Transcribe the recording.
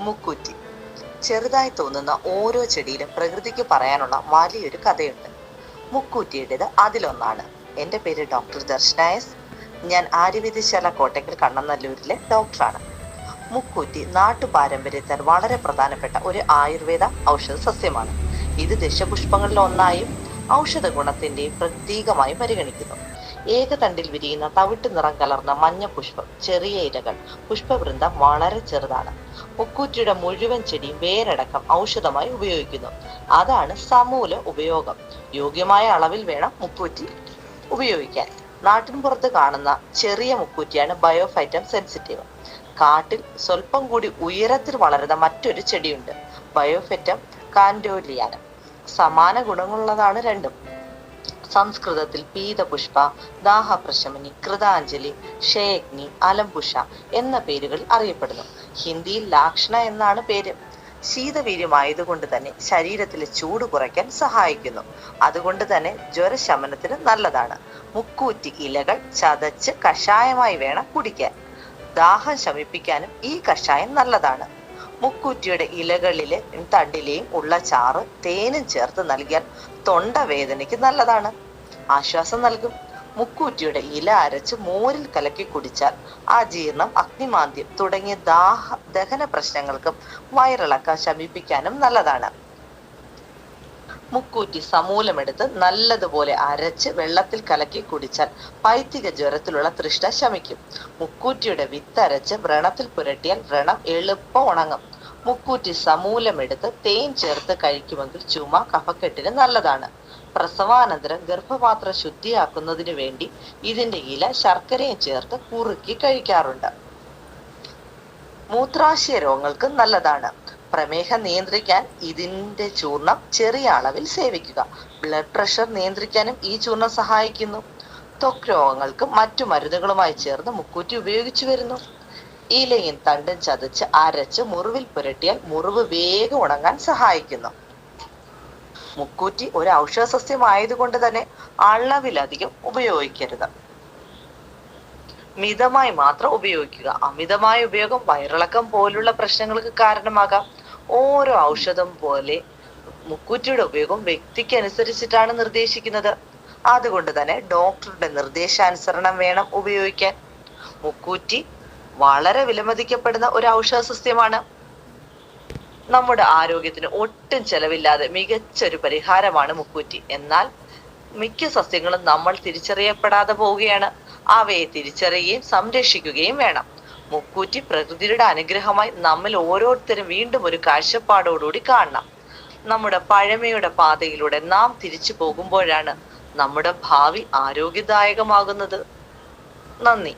മുക്കൂറ്റി. ചെറുതായി തോന്നുന്ന ഓരോ ചെടിയിലും പ്രകൃതിക്ക് പറയാനുള്ള വലിയൊരു കഥയുണ്ട്. മുക്കൂറ്റിയുടേത് അതിലൊന്നാണ്. എന്റെ പേര് ഡോക്ടർ ദർശന എസ്. ഞാൻ ആര്യവൈദ്യശാല കോട്ടയ്ക്കൽ കണ്ണനല്ലൂരിലെ ഡോക്ടറാണ്. മുക്കൂറ്റി നാട്ടു പാരമ്പര്യത്തിൽ വളരെ പ്രധാനപ്പെട്ട ഒരു ആയുർവേദ ഔഷധ സസ്യമാണ്. ഇത് ദശപുഷ്പങ്ങളിൽ ഒന്നായും ഔഷധ ഗുണത്തിന്റെയും പ്രതീകമായി പരിഗണിക്കുന്നു. ഏകതണ്ടിൽ വിരിയുന്ന തവിട്ട് നിറം കലർന്ന മഞ്ഞ പുഷ്പം ചെറിയ ഇലകൾ പുഷ്പവൃന്ദം വളരെ ചെറുതാണ്. മുക്കൂറ്റിയുടെ മുഴുവൻ ചെടിയും വേരടക്കം ഔഷധമായി ഉപയോഗിക്കുന്നു. അതാണ് സമൂല ഉപയോഗം. യോഗ്യമായ അളവിൽ വേണം മുക്കൂറ്റി ഉപയോഗിക്കാൻ. നാട്ടിൻ പുറത്ത് കാണുന്ന ചെറിയ മുക്കൂറ്റിയാണ് ബയോഫൈറ്റം സെൻസിറ്റീവ്. കാട്ടിൽ സ്വല്പം കൂടി ഉയരത്തിൽ വളരുന്ന മറ്റൊരു ചെടിയുണ്ട് ബയോഫെറ്റം കാൻഡോലിയാനം. സമാന ഗുണങ്ങളുള്ളതാണ് രണ്ടും. സംസ്കൃതത്തിൽ പീതപുഷ്പ ദാഹപ്രശമനി കൃതാഞ്ജലി ഷേഗ്നി അലംപുഷ എന്ന പേരുകൾ അറിയപ്പെടുന്നു. ഹിന്ദിയിൽ ലാക്ഷണ എന്നാണ് പേര്. ശീതവീര്യമായതുകൊണ്ട് തന്നെ ശരീരത്തിലെ ചൂട് കുറയ്ക്കാൻ സഹായിക്കുന്നു. അതുകൊണ്ട് തന്നെ ജ്വരശമനത്തിന് നല്ലതാണ്. മുക്കൂറ്റി ഇലകൾ ചതച്ച് കഷായമായി വേണം കുടിക്കാൻ. ദാഹം ശമിപ്പിക്കാനും ഈ കഷായം നല്ലതാണ്. മുക്കൂറ്റിയുടെ ഇലകളിലെ തണ്ടിലെയും ഉള്ള ചാറ് തേനും ചേർത്ത് നൽകിയാൽ തൊണ്ടവേദനയ്ക്ക് നല്ലതാണ്. ആശ്വാസം നൽകും. മുക്കൂറ്റിയുടെ ഇല അരച്ച് മോരിൽ കലക്കി കുടിച്ചാൽ അജീർണം അഗ്നിമാന്ദ്യം തുടങ്ങിയ ദാഹ ദഹന പ്രശ്നങ്ങൾക്കും വയറിളക്കം ശമിപ്പിക്കാനും നല്ലതാണ്. മുക്കൂറ്റി സമൂലമെടുത്ത് നല്ലതുപോലെ അരച്ച് വെള്ളത്തിൽ കലക്കി കുടിച്ചാൽ പൈത്തിക ജ്വരത്തിലുള്ള തൃഷ്ണ ശമിക്കും. മുക്കൂറ്റിയുടെ വിത്തരച്ച് വ്രണത്തിൽ പുരട്ടിയാൽ വ്രണം എളുപ്പം ഉണങ്ങും. മുക്കൂറ്റി സമൂലമെടുത്ത് തേൻ ചേർത്ത് കഴിക്കുമെങ്കിൽ ചുമ കഫക്കെട്ടിന് നല്ലതാണ്. പ്രസവാനന്തരം ഗർഭപാത്രം ശുദ്ധിയാക്കുന്നതിന് വേണ്ടി ഇതിന്റെ ഇല ശർക്കരയും ചേർത്ത് കുറുക്കി കഴിക്കാറുണ്ട്. മൂത്രാശയ രോഗങ്ങൾക്ക് നല്ലതാണ്. പ്രമേഹം നിയന്ത്രിക്കാൻ ഇതിന്റെ ചൂർണം ചെറിയ അളവിൽ സേവിക്കുക. ബ്ലഡ് പ്രഷർ നിയന്ത്രിക്കാനും ഈ ചൂർണം സഹായിക്കുന്നു. ത്വക് രോഗങ്ങൾക്ക് മറ്റു മരുന്നുകളുമായി ചേർന്ന് മുക്കൂറ്റി ഉപയോഗിച്ചു വരുന്നു. ഇലയും തണ്ടും ചതച്ച് അരച്ച് മുറിവിൽ പുരട്ടിയാൽ മുറിവ് വേഗം ഉണങ്ങാൻ സഹായിക്കുന്നു. മുക്കൂറ്റി ഒരു ഔഷധ സസ്യമായതുകൊണ്ട് തന്നെ അളവിലധികം ഉപയോഗിക്കരുത്. മിതമായി മാത്രം ഉപയോഗിക്കുക. അമിതമായ ഉപയോഗം വയറിളക്കം പോലുള്ള പ്രശ്നങ്ങൾക്ക് കാരണമാകാം. ഓരോ ഔഷധം പോലെ മുക്കൂറ്റിയുടെ ഉപയോഗം വ്യക്തിക്ക് അനുസരിച്ചിട്ടാണ് നിർദ്ദേശിക്കുന്നത്. അതുകൊണ്ട് തന്നെ ഡോക്ടറുടെ നിർദ്ദേശാനുസരണം വേണം ഉപയോഗിക്കാൻ. മുക്കൂറ്റി വളരെ വിലമതിക്കപ്പെടുന്ന ഒരു ഔഷധ സസ്യമാണ് നമ്മുടെ ആരോഗ്യത്തിന് ഒട്ടും ചെലവില്ലാതെ മികച്ചൊരു പരിഹാരമാണ് മുക്കൂറ്റി. എന്നാൽ മിക്ക സസ്യങ്ങളും നമ്മൾ തിരിച്ചറിയപ്പെടാതെ പോവുകയാണ്. അവയെ തിരിച്ചറിയുകയും സംരക്ഷിക്കുകയും വേണം. മുക്കൂറ്റി പ്രകൃതിയുടെ അനുഗ്രഹമായി നമ്മൾ ഓരോരുത്തരും വീണ്ടും ഒരു കാഴ്ചപ്പാടോടുകൂടി കാണണം. നമ്മുടെ പഴമയുടെ പാതയിലൂടെ നാം തിരിച്ചു പോകുമ്പോഴാണ് നമ്മുടെ ഭാവി ആരോഗ്യദായകമാകുന്നത്. നന്ദി.